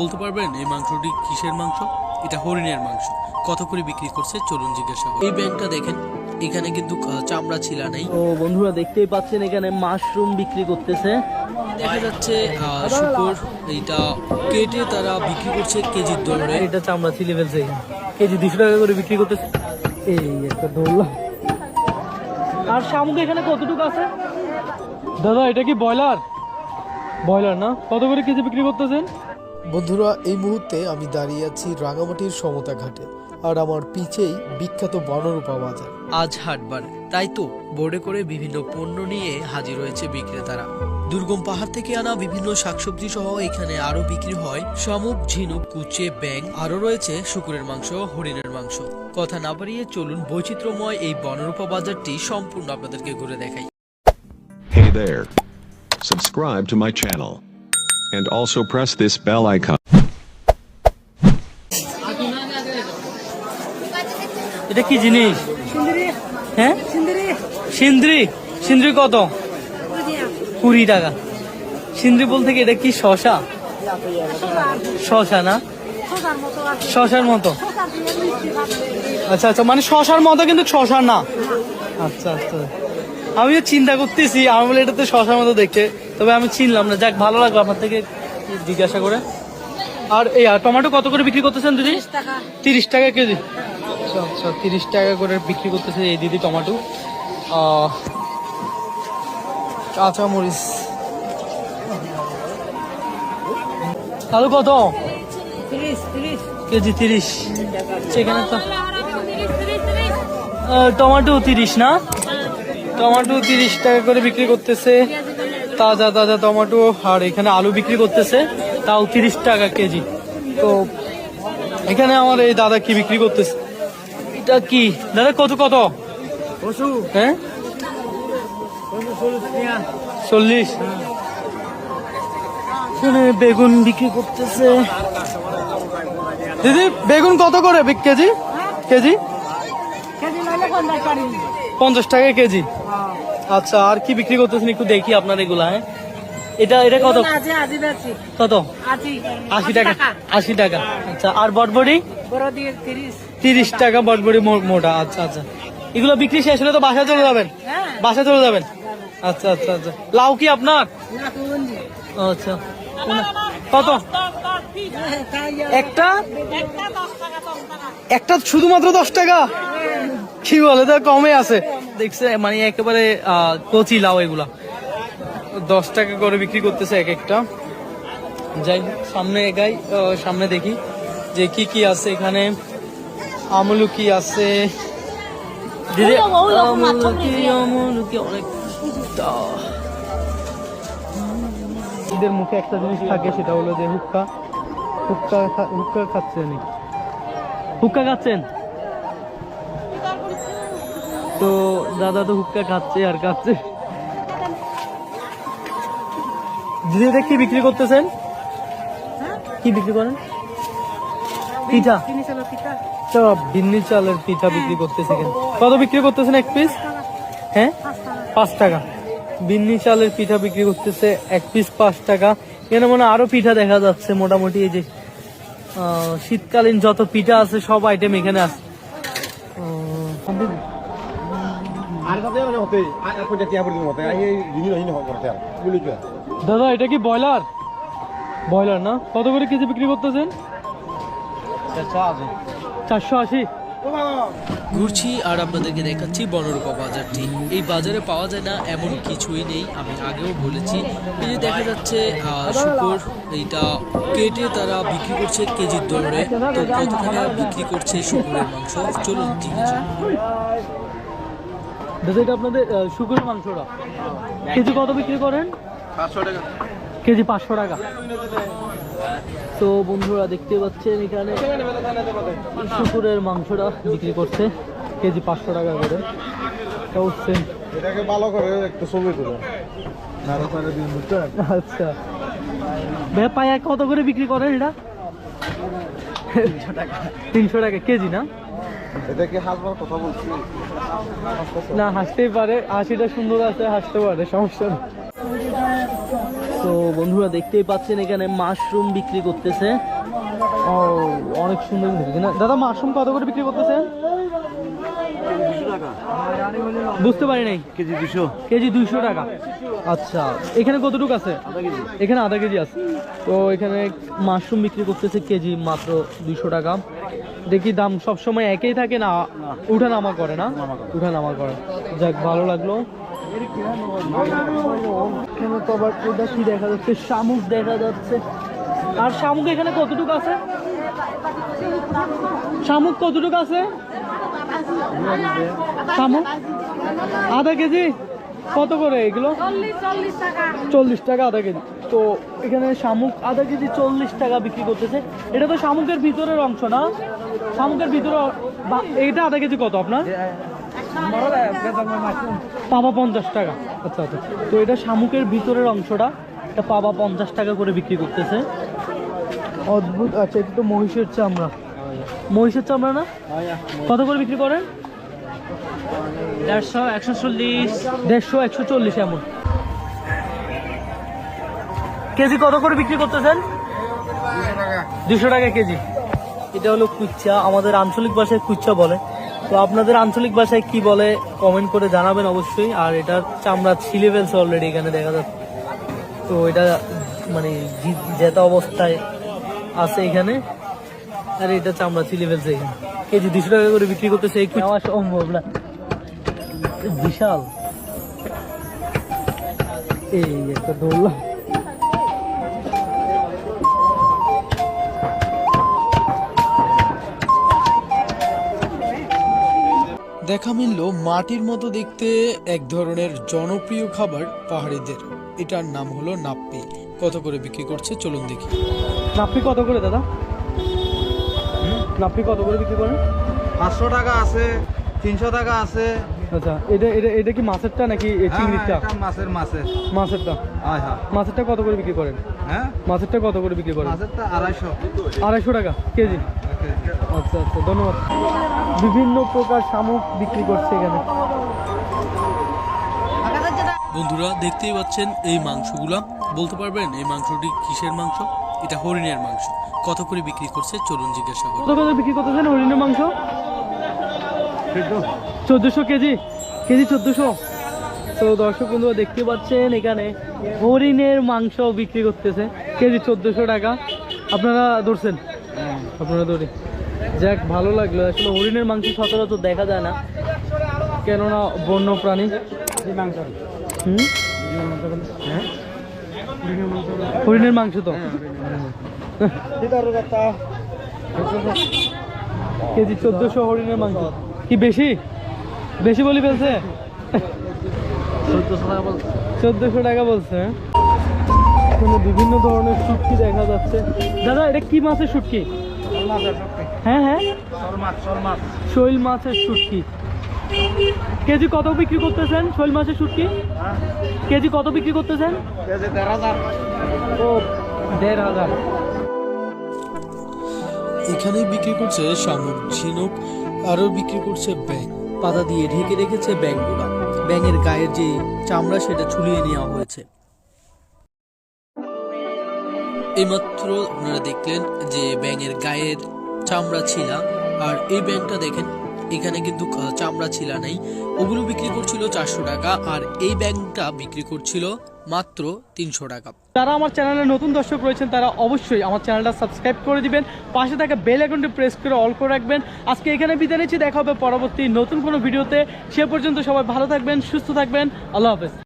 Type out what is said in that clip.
বলতে পারবেন এই মাংসটি কিসের মাংস? এটা হরিণের মাংস। কত করে বিক্রি করছে? চলুন জিজ্ঞাসা এই ব্যাংকটা দেখেন এখানে কিন্তু চামড়া ছিলা নেই। ও বন্ধুরা দেখতেই পাচ্ছেন এখানে মাশরুম বিক্রি করতেছে। দেখা যাচ্ছে শুকর এইটা কেটে তারা বিক্রি করছে কেজির দরে। এটা চামড়া ছিলে ফেলছে কেজি দুশো টাকা করে বিক্রি করতেছে। এই একটা ধরলাম। আর শামুক এখানে কতটুকু আছে? দাদা এটা কি ব্রয়লার? ব্রয়লার না? কত করে কেজি বিক্রি করতেছেন? বন্ধুরা এই মুহূর্তে আমি দাঁড়িয়ে আছি রাঙামাটির সমতা ঘাটে আর আমার পিছেই বিখ্যাত বনরূপা বাজার আজ হাটবার তাই তো বোর্ডে করে বিভিন্ন পণ্য নিয়ে হাজির হয়েছে বিক্রেতারা দুর্গম পাহাড় থেকে আনা বিভিন্ন শাকসবজি সহ এখানে আরও বিক্রি হয় শামুক ঝিনুক কুচে ব্যাং আরও রয়েছে শুকুরের মাংস হরিণের মাংস কথা না বাড়িয়ে চলুন বৈচিত্র্যময় এই বনরূপা বাজারটি সম্পূর্ণ আপনাদেরকে ঘুরে দেখাই Hey there. Subscribe to my channel. And also press this bell icon. এটা কি জিনিস? হ্যাঁ? সিন্দ্রি। সিন্দ্রি? কত? কুড়ি টাকা। সিন্দ্রি বলতে কি এটা কি শশা? শশা না? শশার মতো। আচ্ছা আচ্ছা মানে শশার মতো কিন্তু শশা না। আচ্ছা আচ্ছা। আমি চিন্তা করতেছি আমি বলে এটা তো শশার মতো দেখতে। তবে আমি চিনলাম না। যাক ভালো লাগল আপনার থেকে জিজ্ঞাসা করে। আর এই আর টমেটো কত করে বিক্রি করতেছেন দিদি? তিরিশ টাকা। কেজি। আচ্ছা আচ্ছা তিরিশ টাকা করে বিক্রি করতেছে এই দিদি টমেটো। আহ, কাঁচা মরিচ আলু কত কেজি তিরিশ। সেখানে তো টমেটো তিরিশ না? টমেটো তিরিশ টাকা করে বিক্রি করতেছে। তাজা তাজা টমেটো আর এখানে আলু বিক্রি করতেছে তাও তিরিশ টাকা কেজি। তো এখানে আমার এই দাদা কি বিক্রি করতেছে? এটা কি? দাদা কত কত? হ্যাঁ? চল্লিশ। এখানে বেগুন বিক্রি করতেছে। দিদি বেগুন কত করে কেজি? কেজি? পঞ্চাশ টাকা কেজি। আচ্ছা আর কি বিক্রি করতেছেন একটু দেখি আপনার এগুলা হ্যাঁ? এটা এটা কত? কত? আশি। টাকা। আশি টাকা। আচ্ছা আর বটবড়ি? তিরিশ। টাকা বটবড়ি মোটা। আচ্ছা আচ্ছা। এগুলো বিক্রি শেষ হলে তো বাসা চলে যাবেন? বাসা চলে যাবেন? আচ্ছা আচ্ছা আচ্ছা। লাউ কি আপনার? আচ্ছা। কত? একটা? একটা শুধুমাত্র দশ টাকা? কি বলে? তো কমে আছে। দেখছে মানে একেবারে কচি লাউ এগুলা। দশ টাকা করে বিক্রি করতেছে এক একটা। যাই সামনে এগাই সামনে দেখি যে কি কি আছে এখানে। আমলকি আছে? দিদি আমলকি আমলকি অনেক এদের মুখে একটা জিনিস থাকে সেটা হলো যে হুক্কা। হুক্কা হুক্কা খাচ্ছেন। হুক্কা খাচ্ছেন? তো দাদা তো হুক্কা খাচ্ছে আর খাচ্ছে। দিদি এটা কি বিক্রি করতেছেন? কি বিক্রি করেন? পিঠা। তো বিন্নি চালের পিঠা বিক্রি করতেছে কেন? কত বিক্রি করতেছেন এক পিস হ্যাঁ? পাঁচ টাকা। বিন্নি চালের পিঠা বিক্রি করতেছে এক পিস পাঁচ টাকা। এখানে মনে আরও পিঠা দেখা যাচ্ছে মোটামুটি এই যে শীতকালীন যত পিঠা আছে সব আইটেম এখানে আছে। দাদা এটা কি ব্রয়লার? ব্রয়লার না? কত করে কেজি বিক্রি করতেছেন? চারশো আশি। ঘুরছি আর আপনাদেরকে দেখাচ্ছি বনরূপা বাজারটি। এই বাজারে পাওয়া যায় না এমন কিছুই নেই। আমি আগেও বলেছি। এই যে দেখা যাচ্ছে আহ, শুকর এইটা কেটে তারা বিক্রি করছে কেজির দরে। তো কত টাকা বিক্রি করছে শুকুরের মাংস? চলুন জিজ্ঞাসা করি। দাদা এটা আপনাদের শুকরের মাংসটা। কেজি কত বিক্রি করেন? কেজি পাঁচশো টাকা। তো বন্ধুরা দেখতে পাচ্ছেন এখানে শুকুরের মাংসটা বিক্রি করছে কেজি পাঁচশো টাকা করে। তাও same। এটাকে ভালো করে একটু ছবি তুলো। আচ্ছা। পায়া কত করে বিক্রি করেন এটা? তিনশো টাকা কেজি না? এটা কি হাসবার কথা বলছি? না হাসতেই পারে। হাসিটা সুন্দর আছে হাসতে পারে সমস্যা নেই। তো বন্ধুরা দেখতেই পাচ্ছেন এখানে মাশরুম বিক্রি করতেছে। ও অনেক সুন্দর না দাদা মাশরুম কত করে বিক্রি করতেছে বুঝতে পারি নাই। কেজি দুশো কেজি দুইশো টাকা। আচ্ছা এখানে কতটুকু আছে? এখানে আধা কেজি আছে। তো এখানে মাশরুম বিক্রি করতেছে কেজি মাত্র দুইশো টাকা। দেখি দাম সবসময় একই থাকে না উঠা নামা করে না? উঠা নামা করে। যাক ভালো লাগল। এখানে তো আবার দেখা যাচ্ছে শামুক দেখা যাচ্ছে। আর শামুক এখানে কতটুকু আছে? শামুক কতটুকু আছে? শামুক আধা কেজি? কত করে এগুলো? চল্লিশ টাকা আধা কেজি। তো এখানে শামুক আধা কেজি চল্লিশ টাকা বিক্রি করতেছে। এটা তো শামুকের ভিতরের অংশ না? শামুকের ভিতরে এইটা আধা কেজি কত আপনার? পাবা পঞ্চাশ টাকা। আচ্ছা আচ্ছা। তো এটা শামুকের ভিতরের অংশটা, এটা পাবা পঞ্চাশ টাকা করে বিক্রি করতেছে। অদ্ভুত। আচ্ছা এটা তো মহিষের চামড়া। মহিষের চামড়া না? কত করে বিক্রি করেন? দেড়শো, একশো চল্লিশ, দেড়শো, একশো চল্লিশ এমন। কেজি কত করে বিক্রি করতেছেন? দুশো টাকা কেজি। এটা হলো কুচ্চা আমাদের আঞ্চলিক ভাষায় কুচ্চা বলে। তো আপনাদের আঞ্চলিক ভাষায় কি বলে কমেন্ট করে জানাবেন অবশ্যই। আর এটার চামড়া ছিলে ফেলছে অলরেডি এখানে, দেখা যাচ্ছে তো এটা মানে জেতা অবস্থায় আছে এখানে, আর এটা চামড়া ছিলে ফেলছে এখানে। কেজি দুশো টাকা করে বিক্রি করতেছে এই সম্ভব না। বিশাল। এই একটা দৌড়লাম দেখা মিলল মাটির মতো দেখতে এক ধরনের জনপ্রিয় খাবার পাহাড়িদের। এটার নাম হলো নাপ্পি। কত করে বিক্রি করছে? চলুন দেখি। নাপি কত করে দাদা? নাপ্পি কত করে বিক্রি করেন? পাঁচশো টাকা আছে তিনশো টাকা আছে আচ্ছা এটা এটা এটা কি মাছেরটা নাকি চিংড়িটা? হ্যাঁ, মাছের মাছের। মাছেরটা? হ্যাঁ হ্যাঁ মাছেরটা কত করে বিক্রি করেন? হ্যাঁ? মাছেরটা কত করে বিক্রি করেন? মাছেরটা আড়াইশো। আড়াইশো টাকা কেজি? আচ্ছা আচ্ছা ধন্যবাদ। বিভিন্ন প্রকার শামুক বিক্রি করছে এখানে। বন্ধুরা দেখতেই পাচ্ছেন এই মাংসগুলা। বলতে পারবেন এই মাংসটি কিসের মাংস? এটা হরিণের মাংস। কত করে বিক্রি করছে? চলুন জিজ্ঞাসা করি। কত কত বিক্রি করতেছেন হরিণের মাংস? চোদ্দোশো কেজি কেজি চোদ্দোশো। তো দর্শক বন্ধুরা দেখতে পাচ্ছেন এখানে হরিণের মাংস বিক্রি করতেছে কেজি চোদ্দোশো টাকা। আপনারা ধরছেন? আপনারা ধরে যাক ভালো লাগল। আসলে হরিণের মাংস সচরাচর দেখা যায় না। কেননা বন্য প্রাণী হ্যাঁ? হরিণের মাংস তো। কেজি চোদ্দশো হরিণের মাংস। কি বেশি? বেশি বলি ফেলছে? চোদ্দশো টাকা বলছে। হ্যাঁ? এখানে বিভিন্ন ধরনের শুটকি দেখা যাচ্ছে। দাদা এটা কি মাছের শুটকি? হ্যাঁ হ্যাঁ? শৈল মাছের শুটকি। কেজি কত বিক্রি করতেছেন শৈল মাছের শুটকি? কেজি কত বিক্রি করতেছেন? ও দেড় হাজার। এখানেই বিক্রি করছে শামুক ঝিনুক আরও বিক্রি করছে ব্যাং পাতা দিয়ে ঢেকে রেখেছে ব্যাংগুলা ব্যাঙের গায়ের যে চামড়া, সেটা ছুলিয়ে নেওয়া হয়েছে। এইমাত্র আপনারা দেখলেন যে ব্যাঙের গায়ের চামড়া ছিলা, আর এই ব্যাংকটা দেখেন, এখানে কিন্তু চামড়া ছিল নাই। ওগুলো বিক্রি করছিল চারশো টাকা, আর এই ব্যাংকটা বিক্রি করছিল মাত্র তিনশো টাকা। যারা আমার চ্যানেলে নতুন দর্শক রয়েছেন, তারা অবশ্যই আমার চ্যানেলটা সাবস্ক্রাইব করে দিবেন, পাশে থাকা বেল আইকনটি প্রেস করে অল করে রাখবেন। আজকে এখানে বিদায় নিচ্ছি, দেখা হবে পরবর্তী নতুন কোনো ভিডিওতে। সে পর্যন্ত সবাই ভালো থাকবেন, সুস্থ থাকবেন, আল্লাহ হাফেজ।